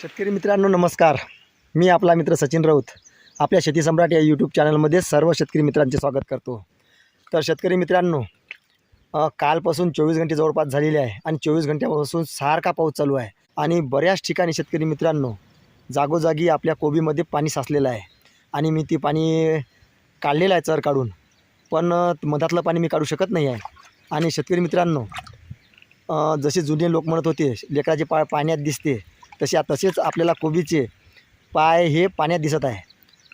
शेतकरी मित्रांनो नमस्कार. मी आपला मित्र सचिन राऊत. आपल्या शेती सम्राट या यूट्यूब चॅनलमध्ये सर्व शेतकरी मित्रांचे स्वागत करतो. तर शेतकरी मित्रांनो कालपासून चोवीस घंटे जवळपास झालेले आहे आणि चोवीस घंट्यापासून सारखा पाऊस चालू आहे आणि बऱ्याच ठिकाणी शेतकरी मित्रांनो जागोजागी आपल्या कोबीमध्ये पाणी साचलेलं आहे आणि मी ती पाणी काढलेलं आहे चर काढून. पण मधातलं पाणी मी काढू शकत नाही आहे. आणि शेतकरी मित्रांनो जसे जुने लोक म्हणत होते लेकराचे पा पाण्यात दिसते. तसे तसेच आपल्याला कोबीचे पाय हे पाण्यात दिसत आहे.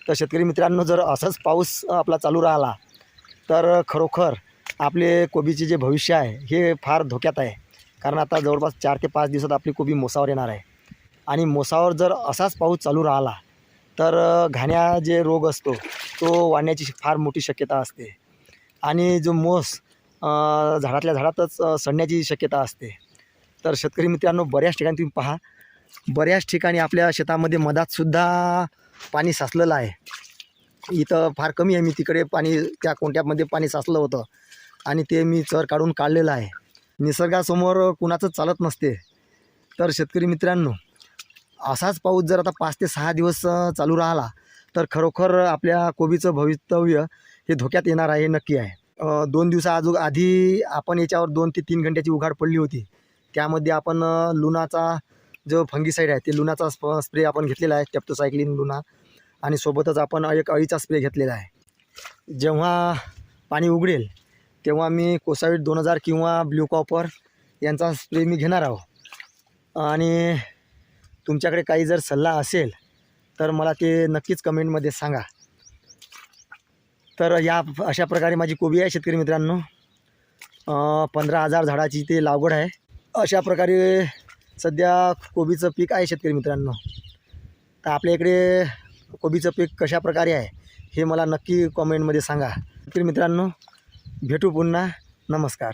तर शेतकरी मित्रांनो जर असाच पाऊस आपला चालू राहिला तर खरोखर आपले कोबीचे जे भविष्य आहे हे फार धोक्यात आहे. कारण आता जवळपास चार ते पाच दिवसात आपली कोबी मोसावर येणार आहे. आणि मोसावर जर असाच पाऊस चालू राहिला तर घाण्या जे रोग असतो तो वाढण्याची फार मोठी शक्यता असते. आणि जो मोस झाडातल्या झाडातच सडण्याची शक्यता असते. तर शेतकरी मित्रांनो बऱ्याच ठिकाणी तुम्ही पहा बऱ्याच ठिकाणी आपल्या शेतामध्ये मधातसुद्धा पाणी साचलेलं आहे. इथं फार कमी आहे. मी तिकडे पाणी त्या कोणत्यामध्ये पाणी साचलं होतं. आणि ते मी चर काढून काढलेलं आहे. निसर्गासमोर कुणाचं चालत नसते. तर शेतकरी मित्रांनो असाच पाऊस जर आता पाच ते सहा दिवस चालू राहिला तर खरोखर आपल्या कोबीचं भवितव्य हे धोक्यात येणार आहे हे नक्की आहे. दोन दिवसा आजू आधी आपण याच्यावर दोन ते तीन घंट्याची उघाड पडली होती. त्यामध्ये आपण लुणाचा जो फंगीसाईड आहे ते लुणाचा स्प स्प्रे आपण घेतलेला आहे टेप्टोसायक्लिन लुना आणि सोबतच आपण एक अळीचा स्प्रे घेतलेला आहे. जेव्हा पाणी उघडेल तेव्हा मी कोसावीट दोन हजार किंवा ब्ल्यू कॉपर यांचा स्प्रे मी घेणार आहो. आणि तुमच्याकडे काही जर सल्ला असेल तर मला ते नक्कीच कमेंटमध्ये सांगा. तर या अशा प्रकारे माझी कोबी आहे शेतकरी मित्रांनो. पंधरा हजार झाडाची ते लागवड आहे. अशा प्रकारे सध्या कोबीचं पीक आहे शेतकरी मित्रांनो. तर आपल्या इकडे कोबीचं पीक कशा प्रकारे आहे हे मला नक्की कॉमेंटमध्ये सांगा. शेतकरी मित्रांनो भेटू पुन्हा. नमस्कार.